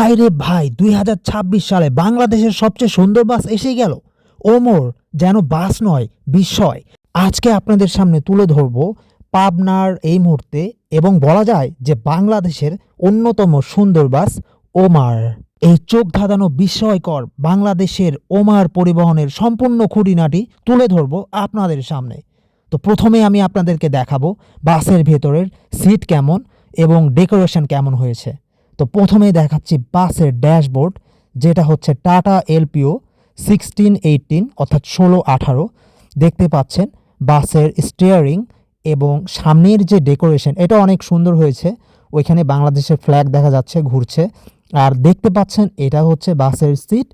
ভাই রে ভাই, দুই হাজার ছাব্বিশ সালে বাংলাদেশের সবচেয়ে সুন্দর বাস এসে গেল। ওমর যেন বাস নয় বিস্ময় আজকে আপনাদের সামনে তুলে ধরব পাবনার এই মুহূর্তে এবং বলা যায় যে বাংলাদেশের অন্যতম সুন্দর বাস ওমার। এই চোখ ধাঁধানো বিস্ময়কর বাংলাদেশের ওমার পরিবহনের সম্পূর্ণ খুঁটিনাটি তুলে ধরব আপনাদের সামনে। তো প্রথমে আমি আপনাদেরকে দেখাবো বাসের ভেতরের সিট কেমন এবং ডেকোরেশন কেমন হয়েছে। তো প্রথমেই দেখাচ্ছি বাসের ড্যাশবোর্ড, যেটা হচ্ছে টাটা এলপিও সিক্সটিন এইটিন অর্থাৎ ষোলো আঠারো। দেখতে পাচ্ছেন বাসের স্টিয়ারিং এবং সামনের যে ডেকোরেশন এটা অনেক সুন্দর হয়েছে। ওইখানে বাংলাদেশের ফ্ল্যাগ দেখা যাচ্ছে, ঘুরছে। আর দেখতে পাচ্ছেন এটা হচ্ছে বাসের সিট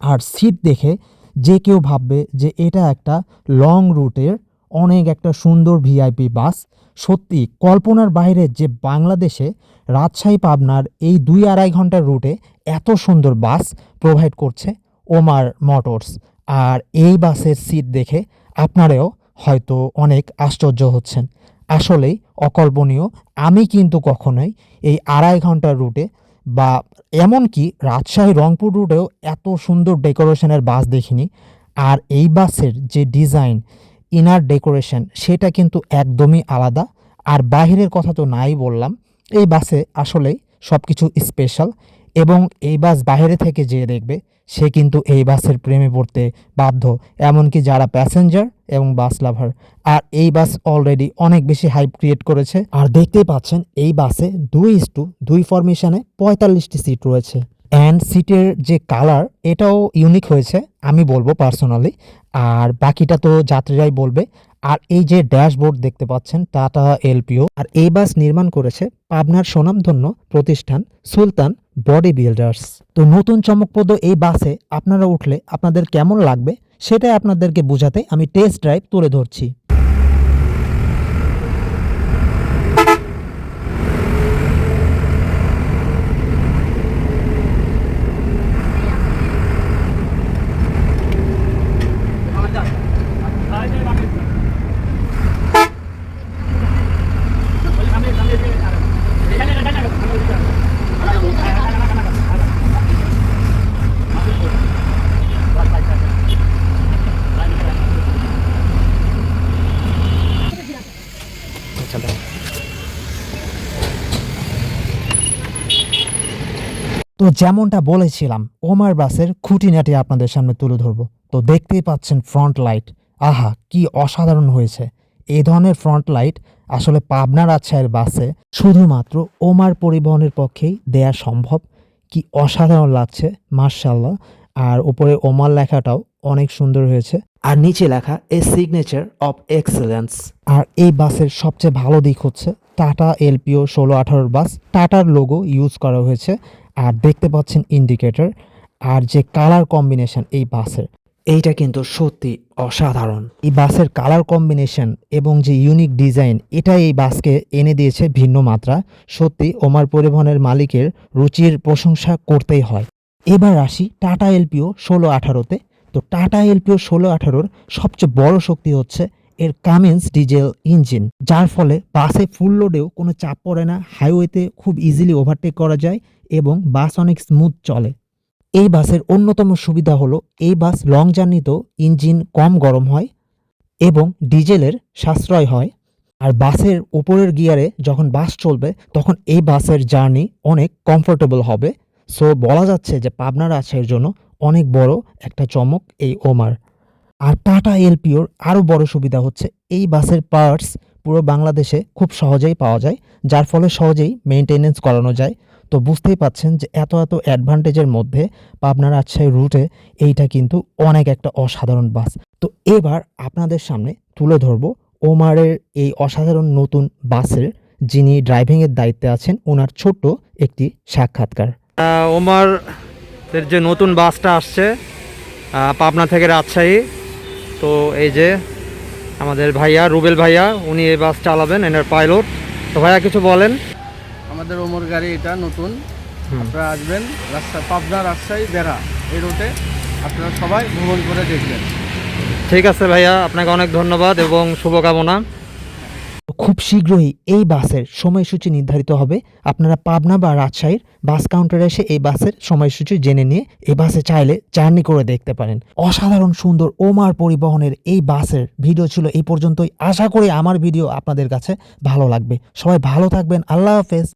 আর সিট দেখে যে কেউ ভাববে যে এটা একটা লং রুটের অনেক একটা সুন্দর ভিআইপি বাস। সত্যি, কল্পনার বাইরে যে বাংলাদেশে রাজশাহী, পাবনার এই দুই আড়াই ঘণ্টার রুটে এত সুন্দর বাস প্রোভাইড করছে ওমার মোটরস আর এই বাসের সিট দেখে আপনারাও হয়তো অনেক আশ্চর্য হচ্ছেন। আসলেই অকল্পনীয়। আমি কিন্তু কখনোই এই আড়াই ঘণ্টার রুটে বা এমনকি রাজশাহী, রংপুর রুটেও এত সুন্দর ডেকোরেশনের বাস দেখিনি। আর এই বাসের যে ডিজাইন ইনার ডেকোরেশন সেটা কিন্তু একদমই আলাদা। আর বাহিরের কথা তো নাই বললাম, এই বাসে আসলেই সব কিছু স্পেশাল এবং এই বাস বাইরে থেকে যে দেখবে, সে কিন্তু এই বাসের প্রেমে পড়তে বাধ্য, এমনকি যারা প্যাসেঞ্জার এবং বাস লাভার আর এই বাস অলরেডি অনেক বেশি হাইপ ক্রিয়েট করেছে। আর দেখতেই পাচ্ছেন, এই বাসে দুই ইস টু দুই ফরমেশনে পঁয়তাল্লিশটি সিট রয়েছে। অ্যান্ড সিটের যে কালার এটাও ইউনিক হয়েছে, আমি বলব পার্সোনালি আর বাকিটা তো যাত্রীরাই বলবে। আর এই যে ড্যাশবোর্ড দেখতে পাচ্ছেন টাটা এলপিও আর এই বাস নির্মাণ করেছে পাবনার সুনামধন্য প্রতিষ্ঠান সুলতান বডি বিল্ডার্স তো নতুন চমকপ্রদ এই বাসে আপনারা উঠলে আপনাদের কেমন লাগবে, সেটাই আপনাদেরকে বোঝাতে আমি টেস্ট ড্রাইভ তুলে ধরছি। তো যেমনটা বলেছিলাম, ওমার বাসের খুঁটিনাটি আপনাদের সামনে তুলে ধরবো। তো দেখতেই পাচ্ছেন ফ্রন্ট লাইট আহা, কি অসাধারণ হয়েছে। এই ধরনের ফ্রন্ট লাইট আসলে পাবনার আচ্ছায়ের বাসে শুধুমাত্র ওমার পরিবহনের পক্ষেই দেয়া সম্ভব। কি অসাধারণ লাগছে মার্শাল্লাহ আর উপরে ওমার লেখাটাও অনেক সুন্দর হয়েছে। আর নিচে লেখা এ সিগনেচার অফ এক্সেলেন্স আর এই বাসের সবচেয়ে ভালো দিক হচ্ছে, টাটা এলপিও ষোলো আঠারোর বাস, টাটার লোগো ইউজ করা হয়েছে। আর দেখতে পাচ্ছেন ইন্ডিকেটর আর যে কালার কম্বিনেশন এই বাসের। এইটা কিন্তু সত্যি অসাধারণ। এই বাসের কালার কম্বিনেশন এবং যে ইউনিক ডিজাইন এটা এই বাসকে এনে দিয়েছে ভিন্ন মাত্রা। সত্যি ওমার পরিবহনের মালিকের রুচির প্রশংসা করতেই হয়। এবার আসি টাটা এলপিও ষোলো আঠারোতে। তো টাটা এলপিও ষোলো আঠারোর সবচেয়ে বড় শক্তি হচ্ছে এর কামিন্স ডিজেল ইঞ্জিন যার ফলে বাসে ফুল লোডেও কোনো চাপ পড়ে না হাইওয়েতে খুব ইজিলি ওভারটেক করা যায় এবং বাস অনেক স্মুথ চলে। এই বাসের অন্যতম সুবিধা হলো এই বাস লং জার্নিতেও ইঞ্জিন কম গরম হয় এবং ডিজেলের সাশ্রয় হয়। আর বাসের উপরের গিয়ারে যখন বাস চলবে, তখন এই বাসের জার্নি অনেক কমফোর্টেবল হবে। সো বলা যাচ্ছে যে পাবনার আছের জন্য অনেক বড় একটা চমক এই ওমার আর টাটা এলপিওর আরও বড় সুবিধা হচ্ছে, এই বাসের পার্টস পুরো বাংলাদেশে খুব সহজেই পাওয়া যায়, যার ফলে সহজেই মেনটেনেন্স করানো যায়। তো বুঝতেই পাচ্ছেন যে এত এত অ্যাডভান্টেজের মধ্যে পাবনার রাজশাহী রুটে এইটা কিন্তু অনেক একটা অসাধারণ বাস। তো এবার আপনাদের সামনে তুলে ধরবো ওমারের এই অসাধারণ নতুন বাসের, যিনি ড্রাইভিংয়ের দায়িত্বে আছেন, ওনার ছোট্ট একটি সাক্ষাৎকার। ওমার যে নতুন বাসটা আসছে পাবনা থেকে রাজশাহী তো এই যে আমাদের ভাইয়া রুবেল ভাইয়া উনি এই বাস চালাবেন এনার পাইলট। তো ভাইয়া কিছু বলেন? আমাদের ওমর গাড়ি এটা নতুন। আপনারা আসবেন রাস্তা পাবনা রাজশাহী বেড়া এই রুটে আপনারা সবাই ভ্রমণ করে দেখবেন। ঠিক আছে ভাইয়া আপনাকে অনেক ধন্যবাদ এবং শুভকামনা। খুব শীঘ্রই এই বাসের সময়সূচি নির্ধারিত হবে। আপনারা পাবনা বা রাজশাহীর বাস কাউন্টারে এসে এই বাসের সময়সূচি জেনে নিয়ে এই বাসে চাইলে জার্নি করে দেখতে পারেন। অসাধারণ, সুন্দর ওমার পরিবহনের এই বাসের ভিডিও ছিল এই পর্যন্তই। আশা করি আমার ভিডিও আপনাদের কাছে ভালো লাগবে। সবাই ভালো থাকবেন। আল্লাহ হাফেজ।